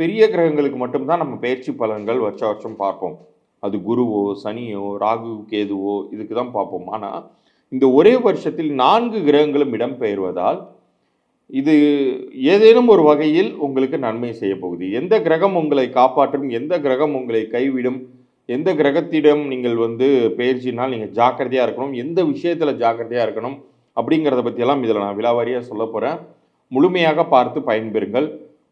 பெரிய கிரகங்களுக்கு மட்டும்தான் நம்ம பெயர்ச்சி பலன்கள் வருஷ வருஷம் பார்ப்போம். அது குருவோ சனியோ ராகு கேதுவோ இதுக்கு தான் பார்ப்போம். ஆனால் இந்த ஒரே வருஷத்தில் நான்கு கிரகங்களும் இடம்பெயர்வதால் இது ஏதேனும் ஒரு வகையில் உங்களுக்கு நன்மை செய்ய போகுது. எந்த கிரகம் உங்களை காப்பாற்றும் எந்த கிரகம் உங்களை கைவிடும் எந்த கிரகத்திடம் நீங்கள் வந்து பயிற்சினால் நீங்கள் ஜாக்கிரதையாக இருக்கணும் எந்த விஷயத்தில் ஜாக்கிரதையாக இருக்கணும் அப்படிங்கிறத பற்றியெல்லாம் இதில் நான் விலாவாரியாக சொல்ல போகிறேன் முழுமையாக பார்த்து பயன்பெறுங்கள்.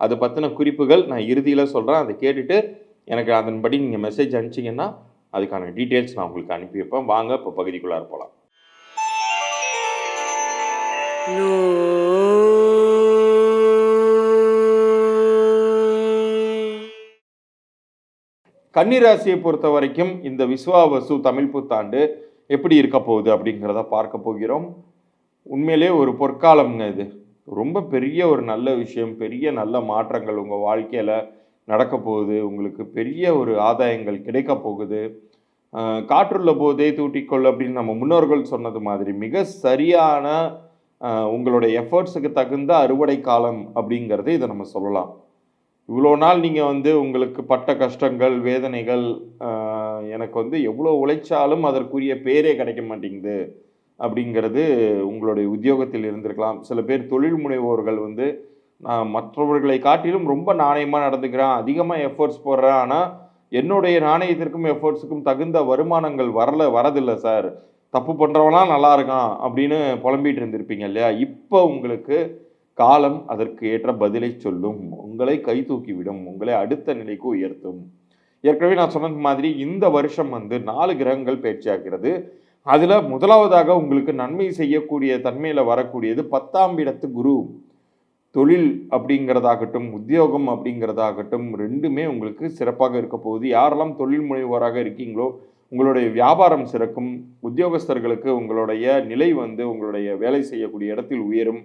அதை பற்றின குறிப்புகள் நான் இறுதியில் சொல்கிறேன் அதை கேட்டுட்டு எனக்கு அதன்படி நீங்கள் மெசேஜ் அனுப்பிச்சிங்கன்னா அதுக்கான டீட்டெயில்ஸ் நான் உங்களுக்கு அனுப்பி வைப்பேன் வாங்க இப்போ பகுதிக்குள்ளார போகலாம் கன்னிராசியை பொறுத்த வரைக்கும் இந்த விஸ்வாவசு தமிழ் புத்தாண்டு எப்படி இருக்க போகுது அப்படிங்கிறத பார்க்க போகிறோம். உண்மையிலே ஒரு பொற்காலம்ங்க இது. ரொம்ப பெரிய ஒரு நல்ல விஷயம் பெரிய நல்ல மாற்றங்கள் உங்கள் வாழ்க்கையில் நடக்க போகுது. உங்களுக்கு பெரிய ஒரு ஆதாயங்கள் கிடைக்க போகுது. காற்றுள்ள போதே தூட்டிக்கொள் அப்படின்னு நம்ம முன்னோர்கள் சொன்னது மாதிரி மிக சரியான உங்களுடைய எஃபர்ட்ஸுக்கு தகுந்த அறுவடை காலம் அப்படிங்கிறது இதை நம்ம சொல்லலாம். இவ்வளோ நாள் நீங்கள் வந்து உங்களுக்கு பட்ட கஷ்டங்கள் வேதனைகள் எனக்கு வந்து எவ்வளோ உழைச்சாலும் அதற்குரிய பேரே கிடைக்க மாட்டேங்குது. அப்படிங்கிறது உங்களுடைய உத்தியோகத்தில் இருந்திருக்கலாம். சில பேர் தொழில் முனைவோர்கள் வந்து நான் மற்றவர்களை காட்டிலும் ரொம்ப நாணயமாக நடந்துக்கிறேன் அதிகமாக எஃபர்ட்ஸ் போடுறேன் ஆனால் என்னுடைய நாணயத்திற்கும் எஃபர்ட்ஸுக்கும் தகுந்த வருமானங்கள் வரல வரதில்லை சார். தப்பு பண்ணுறவனா நல்லா இருக்கான் அப்படின்னு புலம்பிட்டு இருந்திருப்பீங்க இல்லையா? இப்போ உங்களுக்கு காலம் அதற்கு ஏற்ற பதிலை சொல்லும். உங்களை கை தூக்கிவிடும். உங்களை அடுத்த நிலைக்கு உயர்த்தும். ஏற்கனவே நான் சொன்னது மாதிரி இந்த வருஷம் வந்து நாலு கிரகங்கள் பயிற்சியாகிறது. அதில் முதலாவதாக உங்களுக்கு நன்மை செய்யக்கூடிய தன்மையில் வரக்கூடியது பத்தாம் இடத்து குரு. தொழில் அப்படிங்கிறதாகட்டும் உத்தியோகம் அப்படிங்கிறதாகட்டும் ரெண்டுமே உங்களுக்கு சிறப்பாக இருக்க போகுது. யாரெல்லாம் தொழில் முனைவோராக இருக்கீங்களோ உங்களுடைய வியாபாரம் சிறக்கும். உத்தியோகஸ்தர்களுக்கு உங்களுடைய நிலை வந்து உங்களுடைய வேலை செய்யக்கூடிய இடத்தில் உயரும்.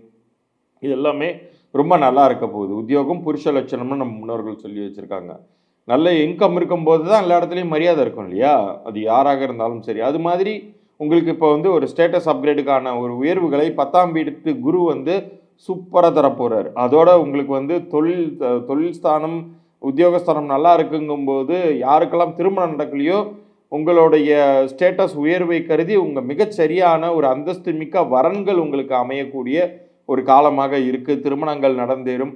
இது எல்லாமே ரொம்ப நல்லா இருக்க போகுது. உத்தியோகம் புருஷ லட்சணம்னு நம்ம முன்னோர்கள் சொல்லி வச்சுருக்காங்க. நல்ல இன்கம் இருக்கும்போது தான் எல்லா இடத்துலையும் மரியாதை இருக்கும் இல்லையா? அது யாராக இருந்தாலும் சரி. அது மாதிரி உங்களுக்கு இப்போ வந்து ஒரு ஸ்டேட்டஸ் அப்கிரேடுக்கான ஒரு உயர்வுகளை பத்தாம் வீட்டு குரு வந்து சூப்பராக தரப்போகிறார் அதோட உங்களுக்கு வந்து தொழில் தொழில் ஸ்தானம் உத்தியோகஸ்தானம் நல்லா இருக்குங்கும்போது யாருக்கெல்லாம் திருமணம் நடக்கலையோ உங்களுடைய ஸ்டேட்டஸ் உயர்வை கருதி உங்கள் மிகச்சரியான ஒரு அந்தஸ்து மிக்க வரன்கள் உங்களுக்கு அமையக்கூடிய ஒரு காலமாக இருக்குது திருமணங்கள் நடந்தேறும்.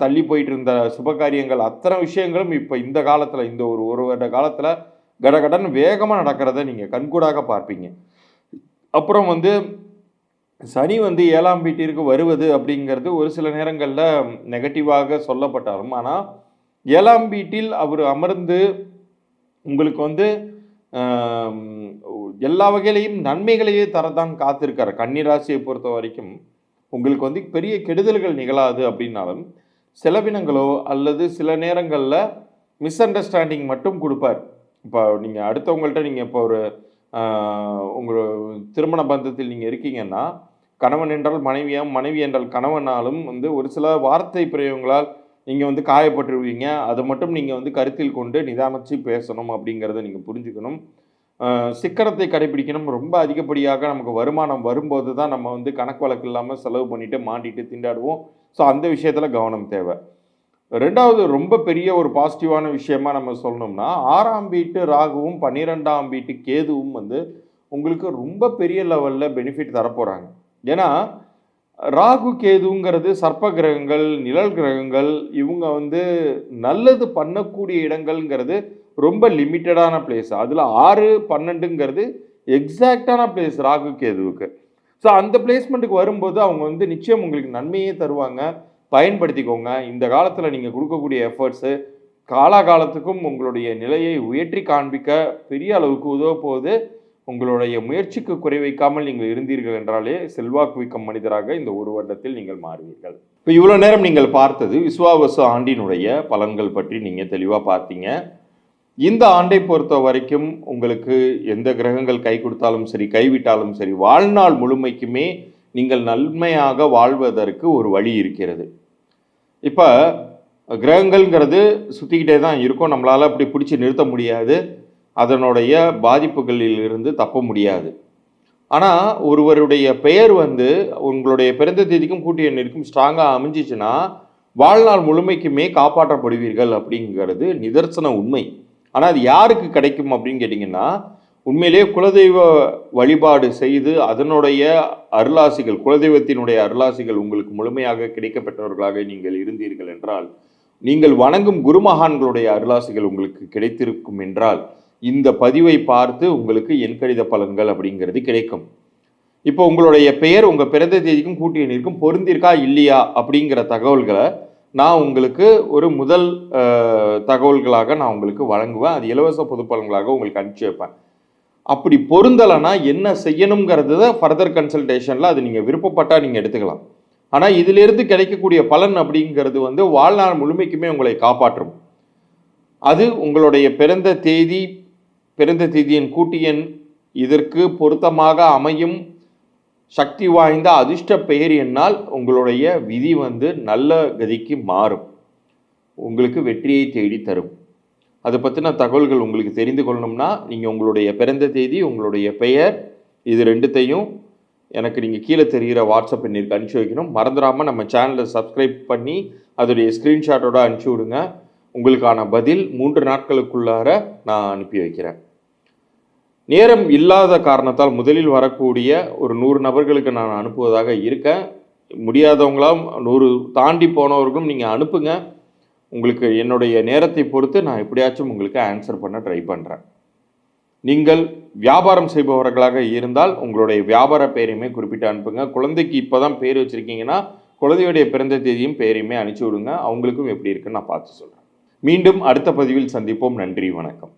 தள்ளி போயிட்டு இருந்த சுபகாரியங்கள் அத்தனை விஷயங்களும் இப்போ இந்த காலத்தில் இந்த ஒரு ஒரு வருட காலத்தில் கடகடன் வேகமாக நடக்கிறத நீங்கள் கண்கூடாக பார்ப்பீங்க. அப்புறம் வந்து சனி வந்து ஏழாம் வீட்டிற்கு வருவது அப்படிங்கிறது ஒரு சில நேரங்களில் நெகட்டிவாக சொல்லப்பட்டாலும் ஆனால் ஏழாம் வீட்டில் அவர் அமர்ந்து உங்களுக்கு வந்து எல்லா வகையிலையும் நன்மைகளையே தரதான் காத்திருக்காரு. கன்னிராசியை பொறுத்த வரைக்கும் உங்களுக்கு வந்து பெரிய கெடுதல்கள் நிகழாது அப்படின்னாலும் செலவினங்களோ அல்லது சில நேரங்களில் மிஸ் அண்டர்ஸ்டாண்டிங் மட்டும் கொடுப்பார். இப்போ நீங்கள் அடுத்தவங்கள்ட்ட நீங்கள் இப்போ ஒரு உங்கள் திருமண பந்தத்தில் நீங்கள் இருக்கீங்கன்னா கணவன் என்றால் மனைவியாம் மனைவி என்றால் கணவனாலும் வந்து ஒரு சில வார்த்தை பிரயோகங்களால் நீங்கள் வந்து காயப்பட்டுருவீங்க. அதை மட்டும் நீங்கள் வந்து கருத்தில் கொண்டு நிதானிச்சு பேசணும் அப்படிங்கிறத நீங்கள் புரிஞ்சுக்கணும். சிக்கனத்தை கடைபிடிக்கணும். ரொம்ப அதிகப்படியாக நமக்கு வருமானம் வரும்போது தான் நம்ம வந்து கணக்கு வழக்கு இல்லாமல் செலவு பண்ணிவிட்டு மாட்டிட்டு திண்டாடுவோம். ஸோ அந்த விஷயத்தில் கவனம் தேவை. ரெண்டாவது ரொம்ப பெரிய ஒரு பாசிட்டிவான விஷயமா நம்ம சொல்லணும்னா ஆறாம் வீட்டு ராகுவும் பன்னிரெண்டாம் வீட்டு கேதுவும் வந்து உங்களுக்கு ரொம்ப பெரிய லெவலில் பெனிஃபிட் தரப்போகிறாங்க ஏன்னா ராகு கேதுங்கிறது சர்ப்ப கிரகங்கள் நிழல் கிரகங்கள் இவங்க வந்து நல்லது பண்ணக்கூடிய இடங்கள்ங்கிறது ரொம்ப லிமிட்டடான பிளேஸ் அதில் ஆறு பன்னெண்டுங்கிறது எக்ஸாக்டான பிளேஸ் ராகு கேதுவுக்கு. ஸோ அந்த பிளேஸ்மெண்ட்டுக்கு வரும்போது அவங்க வந்து நிச்சயம் உங்களுக்கு நன்மையே தருவாங்க. பயன்படுத்திக்கோங்க. இந்த காலத்தில் நீங்கள் கொடுக்கக்கூடிய எஃபர்ட்ஸு காலாகாலத்துக்கும் உங்களுடைய நிலையை உயர்த்தி காண்பிக்க பெரிய அளவுக்கு உதவ போது உங்களுடைய முயற்சிக்கு குறை வைக்காமல் நீங்கள் இருந்தீர்கள் என்றாலே செல்வாக்கு மிக்க மனிதராக இந்த ஒரு வருடத்தில் நீங்கள் மாறுவீர்கள். இப்போ இவ்வளோ நேரம் நீங்கள் பார்த்தது விஸ்வாவச ஆண்டினுடைய பலன்கள் பற்றி நீங்கள் தெளிவாக பார்த்தீங்க. இந்த ஆண்டை பொறுத்த வரைக்கும் உங்களுக்கு எந்த கிரகங்கள் கை கொடுத்தாலும் சரி கைவிட்டாலும் சரி வாழ்நாள் முழுமைக்குமே நீங்கள் நன்மையாக வாழ்வதற்கு ஒரு வழி இருக்கிறது. இப்போ கிரகங்கள்ங்கிறது சுற்றிக்கிட்டே தான் இருக்கும். நம்மளால் அப்படி பிடிச்சி நிறுத்த முடியாது. அதனுடைய பாதிப்புகளில் இருந்து தப்ப முடியாது. ஆனால் ஒருவருடைய பெயர் வந்து உங்களுடைய பிறந்த தேதிக்கும் கூட்டிய எண்ணிற்கும் ஸ்ட்ராங்காக அமைஞ்சிச்சுன்னா வாழ்நாள் முழுமைக்குமே காப்பாற்றப்படுவீர்கள் அப்படிங்கிறது நிதர்சன உண்மை. ஆனால் அது யாருக்கு கிடைக்கும் அப்படின்னு கேட்டிங்கன்னா உண்மையிலேயே குலதெய்வ வழிபாடு செய்து அதனுடைய அருளாசிகள் குலதெய்வத்தினுடைய அருளாசிகள் உங்களுக்கு முழுமையாக கிடைக்கப்பட்டவர்களாக நீங்கள் இருந்தீர்கள் என்றால் நீங்கள் வணங்கும் குருமகான்களுடைய அருளாசிகள் உங்களுக்கு கிடைத்திருக்கும் என்றால் இந்த பதிவை பார்த்து உங்களுக்கு எண்கணித பலன்கள் அப்படிங்கிறது கிடைக்கும். இப்போ உங்களுடைய பெயர் உங்கள் பிறந்த தேதிக்கும் கூட்டி எண்ணிற்கும் பொருந்திருக்கா இல்லையா அப்படிங்கிற தகவல்களை நான் உங்களுக்கு ஒரு முதல் தகவல்களாக நான் உங்களுக்கு வழங்குவேன். அது இலவச பொது பலன்களாக உங்களுக்கு அனுப்பிச்சி வைப்பேன். அப்படி பொருந்தலைன்னா என்ன செய்யணுங்கிறத ஃபர்தர் கன்சல்டேஷனில் அது நீங்கள் விருப்பப்பட்டால் நீங்கள் எடுத்துக்கலாம். ஆனால் இதிலிருந்து கிடைக்கக்கூடிய பலன் அப்படிங்கிறது வந்து வாழ்நாள் முழுமைக்குமே உங்களை காப்பாற்றும். அது உங்களுடைய பிறந்த தேதி பிறந்த தேதியின் கூட்டு எண் இதற்கு பொருத்தமாக அமையும் சக்தி வாய்ந்த அதிர்ஷ்ட பெயர் என்னால் உங்களுடைய விதி வந்து நல்ல கதிக்கு மாறும். உங்களுக்கு வெற்றியை தேடி தரும் அதை பற்றின தகவல்கள் உங்களுக்கு தெரிந்து கொள்ளணும்னா நீங்கள் உங்களுடைய பிறந்த தேதி உங்களுடைய பெயர் இது ரெண்டுத்தையும் எனக்கு நீங்கள் கீழே தெரிகிற வாட்ஸ்அப் எண்ணிற்கு அனுப்பிச்சி வைக்கணும். மறந்துடாமல் நம்ம சேனலை சப்ஸ்கிரைப் பண்ணி அதோடைய ஸ்க்ரீன்ஷாட்டோட அனுப்பிச்சி விடுங்க. உங்களுக்கான பதில் மூன்று நாட்களுக்குள்ளார நான் அனுப்பி வைக்கிறேன். நேரம் இல்லாத காரணத்தால் முதலில் வரக்கூடிய ஒரு நூறு நபர்களுக்கு நான் அனுப்புவதாக இருக்கேன். முடியாதவங்களாம் நூறு தாண்டி போனவர்களும் நீங்கள் அனுப்புங்க. உங்களுக்கு என்னுடைய நேரத்தை பொறுத்து நான் எப்படியாச்சும் உங்களுக்கு ஆன்சர் பண்ண ட்ரை பண்ணுறேன் நீங்கள் வியாபாரம் செய்பவர்களாக இருந்தால் உங்களுடைய வியாபார பெயரையுமே குறிப்பிட்டு அனுப்புங்க. குழந்தைக்கு இப்போ தான் பேர் வச்சுருக்கீங்கன்னா குழந்தையுடைய பிறந்த தேதியும் பெயரையுமே அனுப்பிச்சி விடுங்க. அவங்களுக்கும் எப்படி இருக்குன்னு நான் பார்த்து சொல்கிறேன் மீண்டும் அடுத்த பதிவில் சந்திப்போம். நன்றி வணக்கம்.